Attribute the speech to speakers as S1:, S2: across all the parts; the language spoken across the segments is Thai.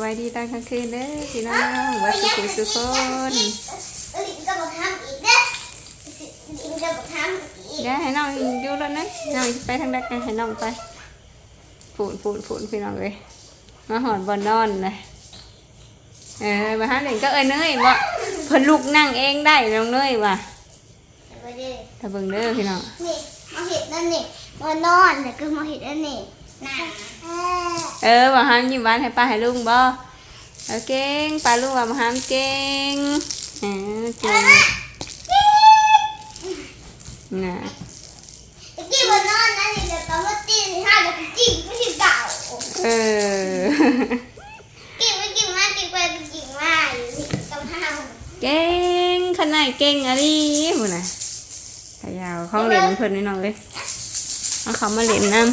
S1: ไว้ดีตอนกลางคืนเด้อพี่น้องวัดสุขุสุขคน
S2: ลิงก็บอกทำอีกเด้อลิงก็บอกทำอีก
S1: เดี๋ยวให้น้องอยู่แล้วนะน้องไปทางใดกันให้น้องไปฝูนฝูนฝูนพี่น้องเลยมาหอนบนนอนเลยเออมาหาเล่นก็เอ้ยเนยบ่เพิ่นลูกนั่งเองได้น้องเนยว่ะ
S2: ไปเด้อ
S1: ถ้าเบิ่งเด้อพี่น้อง
S2: นี่มาเห็ดนั่นนี่มานอนแต่ก็มาเห็ดนั่นนี่น่ะ
S1: เออว่าห้ามยิ้มหวานให้ป้าให้ลุงบ่เออเก่งป้าลุงว่ามาห้ามเก่งเออเก่งน่ะ
S2: ตะกี้มานอนนั่นนี่เดี๋ยวต้องมาตีนห้าเดี๋ยวจิ้งไม่ถึงเก่า
S1: เออ
S2: จิ้งไม่จิ้งมาจิ้งไปจิ้งมากอยู่นี่ต้องห้าม
S1: เก่งขนาดเก่งอะไรหมูน่ะขยาวข้องเหรียญเพิ่นนี่น้องเลยเอาเขามาเหรียญน้
S2: ง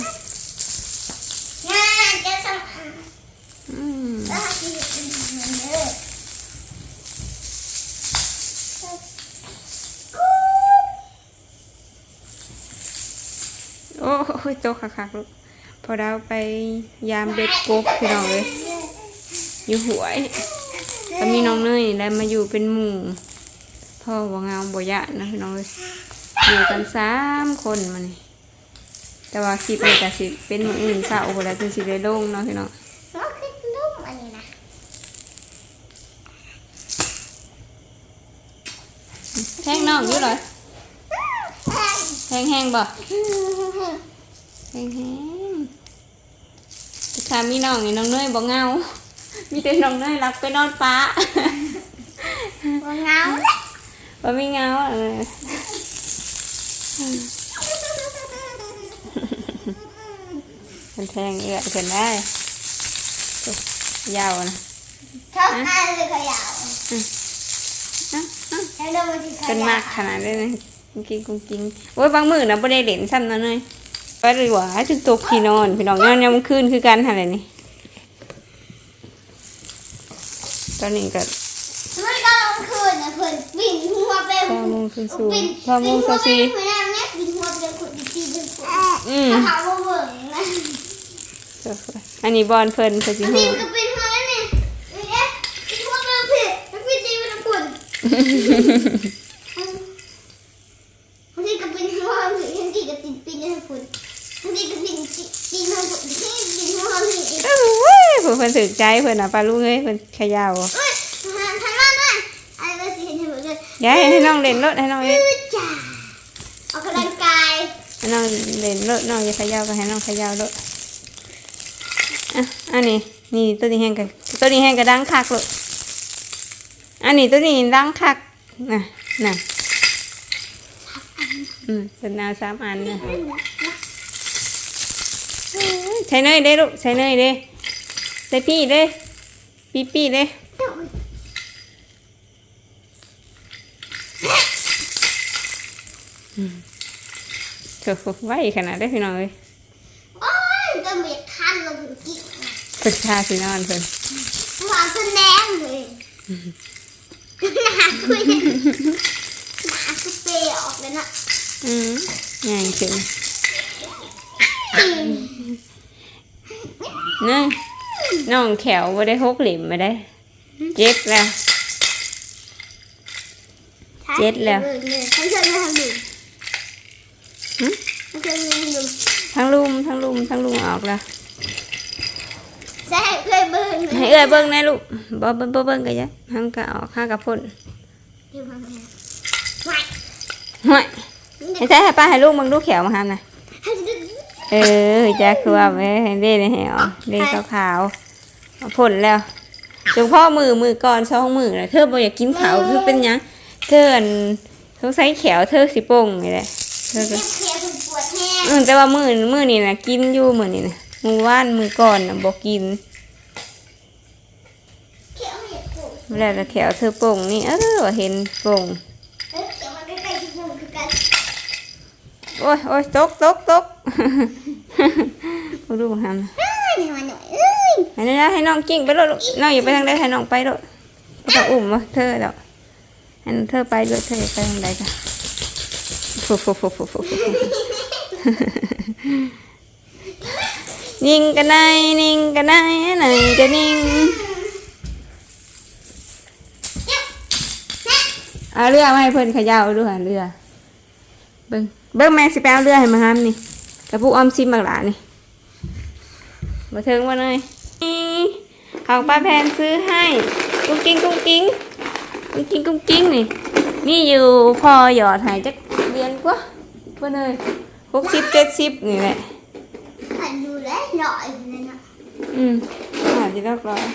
S1: โอ้ยโตคักๆลูกพอเราไปยามเบ็ดกบพี่น้องเลยอยู่หวยก็มีน้องเนยแล้วมาอยู่เป็นหมู่พ่อบ่เงาบ่ยะนะพี่น้องเลยอยู่กันสามคนมานี่แต่ว่าคลิปนี้ก็สิเป็นมื้ออื่นเช้าบ่แล้วถึงสิได้ลงเนาะพี่น้อง
S2: nó cái lúc mà này nè
S1: แทงน้องอยู่เลยแทงแห้งบ่ แทงแห้งถ้ามีน้องนี่น้องเนยบ่เงา มีแต่น้องเนยรักไปนอนฟ้า
S2: còn ngáo đấy
S1: บ่มีเงาเออมันแทงเอื้อยกันได้ยาวนะ
S2: không ai được khởi dạo
S1: อะอะ
S2: em đâu mà thì
S1: เป็น
S2: khởi
S1: มาก
S2: dạo
S1: ขนาดนี้เลยกุ้งกิ้งกุ้งกิ้งโอ้ยบางมื้อนะบ่ได้เล่นซ้ำเนาะเนย ไปเลยว่าถึงตกพี่นอนพี่น้องนอนยามคืนคือกันหั่นแหละนี่ตอนนี้ก็
S2: mới có ông khơi là khơi bình hoa bên
S1: 9โมงครึ่งสู่
S2: bình
S1: 9โมง
S2: bình
S1: ก็
S2: hoa
S1: สี่
S2: bên hồi nào nét bình hoa bên khơi bình chi bên khơi
S1: อืม
S2: nó thảo vô vườn này
S1: อันนี้บอลเพิ่นเพิ่นสิ
S2: nó
S1: ฮู้
S2: bình cái bình hoa đấy này Đây nhá. bình hoa bên phía nó bình chi bên quần Hôm
S1: พิ่นถึกใจเพิ่นน่ะปลาลูกเอ้ยเพิ่นขยาว
S2: Ôi, thằng thằng Lan ơi. Ai bây giờ thì mọi người.
S1: อย่าให้ให้น้องเล่นรถให้น้องเล่น
S2: Ư chà. Ở cái đàn cài.
S1: ให้น้องเล่นรถน้องอย่าขยาวก็ให้น้องขยาวรถอะอันนี้นี่ตัวนี้แห้งกันตัวนี้แห้งกระดังคักลูกอันนี้ตัวนี้ดังคักน่ะน่ะอืมเป็นนาสามอันนะใช้เนยเด้ลูกใช้เนยเด้ใส่พี่เด้ปีปีเด้
S2: Trời.
S1: เถอะไว้ขนาดได้พี่น้องเลย
S2: Ôi, tôi mệt khăn là thử kịp.
S1: เพิ่นชาพี่นอนเพิ่น
S2: Mà tôi ném rồi. Nà tôi Nà tôi bê ọt lên ạ.
S1: อืมง่ายขึ้นนี่ น้องแขวบ่ได้หกเหลี่ยมมาได้เจ็บแล้ว Chết leo.
S2: Không chơi với thằng đừng.
S1: Hử?
S2: Không chơi với thằng đừng.
S1: ทั้งลุมทั้งลุมทั้งลุมออกแล้ว
S2: Sẽ chơi bơi nữa.
S1: ให้เอ้ยเบิ่งแน่ลูกบ่เบิ่งบ่เบิ่งก็ยะห้ามก็ออกห้ากับพ่น
S2: Nhưng mà mẹ. Ngoại.
S1: ห่วยให้ใช้ให้ป้าให้ลูกมึงดูแขวมาหามน่ะเออจ้าคือว่าแม่ให้เล่นให้ออกเล่นขาวๆ เอาพ่นแล้วจงพ่อมือมือก่อนสองมือน่ะเธอบ่อยากกินขาวคือเป็นหยังเธออันสงสัยแขวเธอสิโป่งนี่แหละเธอก็
S2: Tiếp theo thì buồn he.
S1: อืมแต่ว่ามือมือนี่นะกินอยู่มือนี่นะมือว่านมือก่อนนะบอกกิน
S2: Kiểu này buồn.
S1: แล้วแต่แขวเธอโป่งนี่เออว่าเห็นโป่ง
S2: Đấy, kiểu mà cái cây thì buồn cực kỳ.
S1: โอ้ยโอ้ยตกตกตกมาดู มาทำ
S2: Ôi, này mà nội ơi.
S1: ให้นะให้น้องกิ้งไปรถลูกน้องอย่าไปทางใดให้น้องไปรถไม่ต้องอุ้มวะเธอดอกให้เธอไปด้วยเธอไปทางใดจ้ะฟูฟูฟูฟูฟูฟูนิ่งกันไหนนิ่งกันไหนไหนจะนิ่งเอาเรือมาให้เพิ่อนขย่าดูหันเรือเบิ่งเบิ่งแม่สิไปเอาเรือให้มาห้ามนี่กระปุกออมซิมบักหลานี่ มาเทิงมาเลยนี่ของป้าแพนซื้อให้กุ้งกิ้งกุ้งกิ้งกุ้งกิ้งกุ้งกิ้งนี่นี่อยู่พอหยอดใหายจักเรียนกว่าเพื่อนเลยหกสิบเจ็ดสิบนี่แหละ
S2: ขันดูแลหน่อยเลยนะ
S1: อืมอาจจะเรียบร้อย
S2: อะ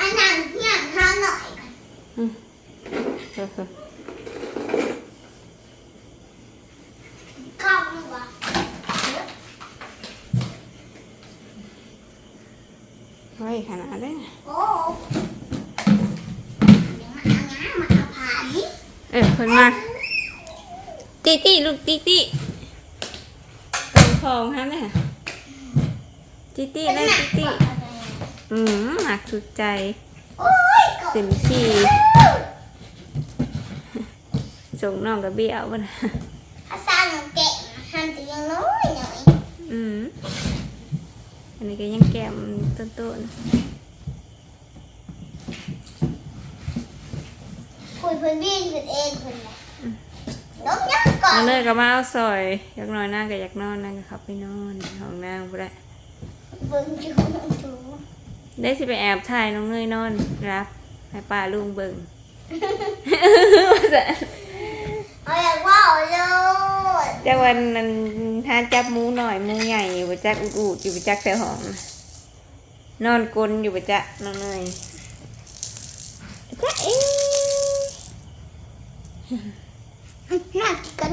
S2: อันนั้นเนี่ยข้างหน่อยกัน
S1: เออ
S2: เข้าดีกว่า
S1: ไว้ขนาดนี้
S2: โอ้เดี๋ยวมาเอาน้ำมาเอาผ่านนี่
S1: เออเพิ่นมาตีตีลูกตีตีตรงคองฮะเนี่ยตีตีเลยตีตีอืมหักสุดใจ
S2: โอ้ยกบ
S1: สินชีส่งน้องกับเบี้ยวบ่นะ
S2: อาซาหนูเก่งทำแต่ยังน้อยหน่อย
S1: อืม อันนี้ก็ยังแก้มต้น
S2: คุยเพื่อนพี่เพื่อนเองเพื่อนแหละน้องยังก่
S1: ๆ
S2: อน
S1: เอาเลยก็มาเอาซอยอยากนอนนั่งก็อยากนอนนั่งก็ขับไปนอนห้องนั่งบ่ได้
S2: เบิ่งจูจู
S1: ได้สิไปแอบถ่ายน้องเนยนอนรับให้ป้าลุงเบิ่ง
S2: เอาอยากว่าเอาเลย
S1: แต่วันนั้นถ้าจับหมูหน่อยหมูใหญ่อยู่ประจักอุดอูดอยู่ประจักแต่ห้อมนอนกลนอยู่ประจักน้องเนยจ๊ะเอ๊ะ
S2: น่ากินกัน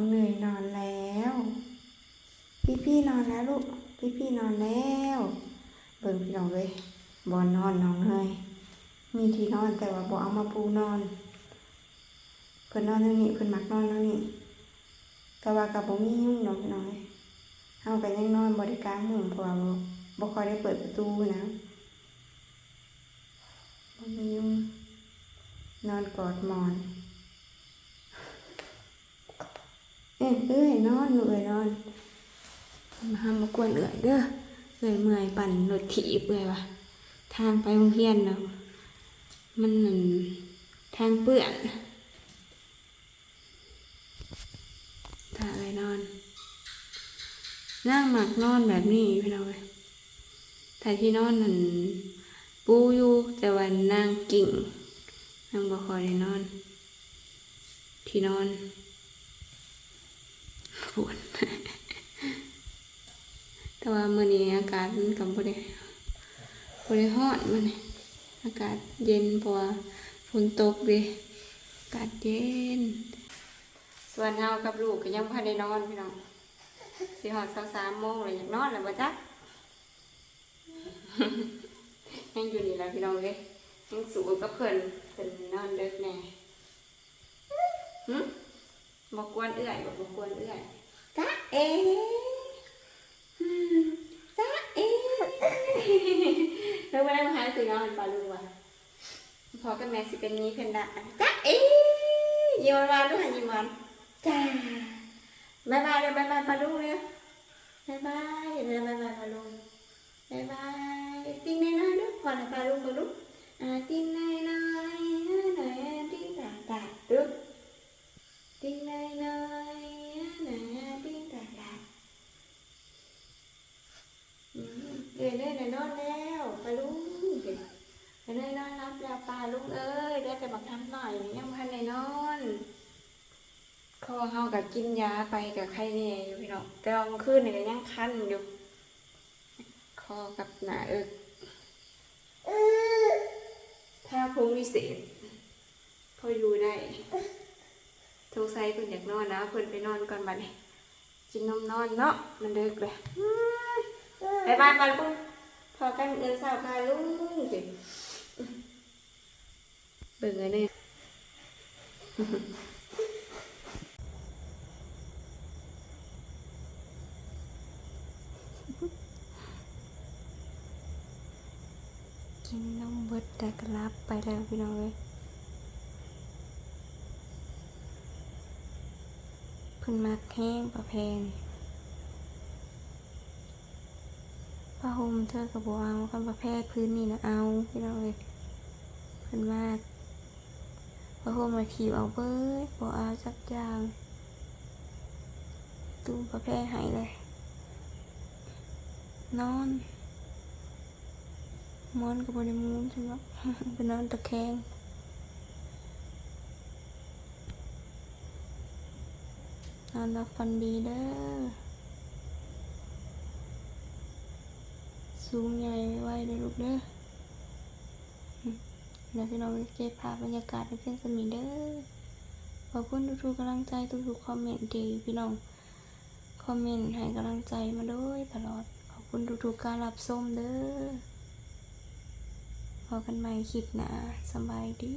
S1: องเนยนอนแล้ว พี่พี่ๆนอนแล้วลูก พี่พี่ๆนอน แล้วเบิ่งพี่น้องเลยบอนนอนน้องเนยมีที่นอนแต่ว่าบ่เอามาปูนอน เพิ่นนอนตรงนี้เพิ่นมักนอนตรงนี้แต่ว่ากับบ่มียุ่งดอกพี่น้องเลยเฮาก็ยังนอนบ่ได้กลางมุ้งเพราะว่าบ่บ่ค่อยได้เปิดประตูนะบ่มียุ่งนอนกอดหมอนเอ้ยเอ้ยนอนหนูเอ้ยนอนมาห้ามมากวนเอ้ยเด้อ เอ้ยเมื่อยปั่นรถถีบเอ้ยวะทางไปโรงเรียนเนาะมันนั่นทางเปื้อนถ้าเอ้ยนอน นั่งหมักนอนแบบนี้พี่น้องเอ้ยแต่ที่นอนนั่นปูอยู่แต่วันนั่งกิ่งนั่งบ่คอยได้นอน ที่นอนปวด แต่ว่ามื้อนี้อากาศมันก็บ่ได้บ่ได้ร้อนมื้อนี้อากาศเย็นเพราะว่าฝนตกเดิอากาศเย็น ส่วนเฮากับลูกก็ยังบ่ทันได้นอนพี่น้องสิฮอด23:00นแล้วอยากนอนแล้วบ่จ๊ะยังอยู่นี่ล่ะพี่น้องเอ้ยยังสู้กับเพิ่นเพิ่นนอนดึกแน่หึบอกกวนเอื่อยบอกกวนเอื่อยจ้าเอ๋อืม จ้าเอ๋แล้ววันนั้มาหาสื่อน้อนปลาลูกว่ะพอกับแม่สิเป็นนี้เพนดาจ้าเอ๋ยิ้มหวานๆด้วยยิ้มหวานจ้าบายบายเลยบายบายปลาลูกเลยบายบายเลยบายบายปลาลูกบายบายติ้งในน้อยๆด้วยพอนะปลาลูกปลาลูกอ่าติ้งในน้อย คอเฮากับกินยาไปกับไข้แน่อยู่พี่น้องแต่ว่าเมื่อคืนนี่ก็ยังคันอยู่คอกับหน้าเอิกถ้าพุงวิเศษพออยู่ได้สงสัยเพิ่นอยากนอนนะเพิ่นไปนอนก่อนบัดนี้กินนมนอนเนาะมันดึกเลยบายบายบายลุงพอกันเงินสาวพาลุงสิเบิ่งเลยเนี่ย กินน้ำบดแตกรับไปแล้วพี่น้องเลยเพิ่นมักแห้งปลาแพงผ้าห่มเธอกับบัเอาคันปลาแพทย์พื้นนี่นะเอาพี่น้องเลยเพิ่นมากผ้าห่มมาขีบเอาเบิดบัเอาสักอย่างตู้ปลาแพทย์หายเลย นอน มอนกับบริมูนใช่ไหมเป็นนอนตะแคงนอนรับฟันดีเด้อสูงใหญ่ไว้เด้อลูกเด้ออืมแล้วพี่น้องเก็บภาพบรรยากาศในเพื่อนสมีเด้อขอบคุณทุกๆกำลังใจทุกๆคอมเมนต์ที่พี่น้องคอมเมนต์ให้กำลังใจมาโดยตลอดขอบคุณทุกๆการรับชมเด้อ พอกันใหม่คลิปหนะสบายดี